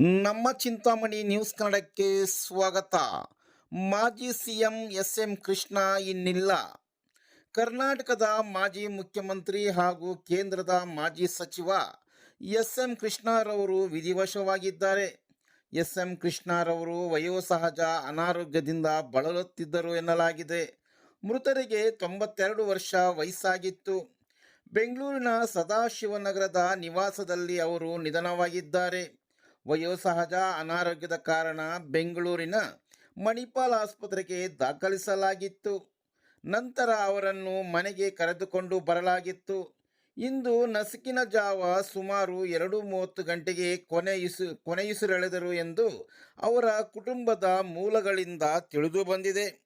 ನಮ್ಮ ಚಿಂತಾಮಣಿ ನ್ಯೂಸ್ ಕನ್ನಡಕ್ಕೆ ಸ್ವಾಗತ. ಮಾಜಿ ಸಿಎಂ ಎಸ್ ಎಂ ಕೃಷ್ಣ ಇನ್ನಿಲ್ಲ. ಕರ್ನಾಟಕದ ಮಾಜಿ ಮುಖ್ಯಮಂತ್ರಿ ಹಾಗೂ ಕೇಂದ್ರದ ಮಾಜಿ ಸಚಿವ ಎಸ್ ಎಂ ಕೃಷ್ಣರವರು ವಿಧಿವಶವಾಗಿದ್ದಾರೆ. ಎಸ್ ಎಂ ಕೃಷ್ಣರವರು ವಯೋಸಹಜ ಅನಾರೋಗ್ಯದಿಂದ ಬಳಲುತ್ತಿದ್ದರು ಎನ್ನಲಾಗಿದೆ. ಮೃತರಿಗೆ ತೊಂಬತ್ತೆರಡು ವರ್ಷ ವಯಸ್ಸಾಗಿತ್ತು. ಬೆಂಗಳೂರಿನ ಸದಾಶಿವನಗರದ ನಿವಾಸದಲ್ಲಿ ಅವರು ನಿಧನವಾಗಿದ್ದಾರೆ. ವಯೋಸಹಜ ಅನಾರೋಗ್ಯದ ಕಾರಣ ಬೆಂಗಳೂರಿನ ಮಣಿಪಾಲ್ ಆಸ್ಪತ್ರೆಗೆ ದಾಖಲಿಸಲಾಗಿತ್ತು. ನಂತರ ಅವರನ್ನು ಮನೆಗೆ ಕರೆದುಕೊಂಡು ಬರಲಾಗಿತ್ತು. ಇಂದು ನಸುಕಿನ ಜಾವ ಸುಮಾರು ಎರಡು ಮೂವತ್ತು ಗಂಟೆಗೆ ಕೊನೆಯುಸು ಕೊನೆಯುಸಿರೆಳೆದರು ಎಂದು ಅವರ ಕುಟುಂಬದ ಮೂಲಗಳಿಂದ ತಿಳಿದು ಬಂದಿದೆ.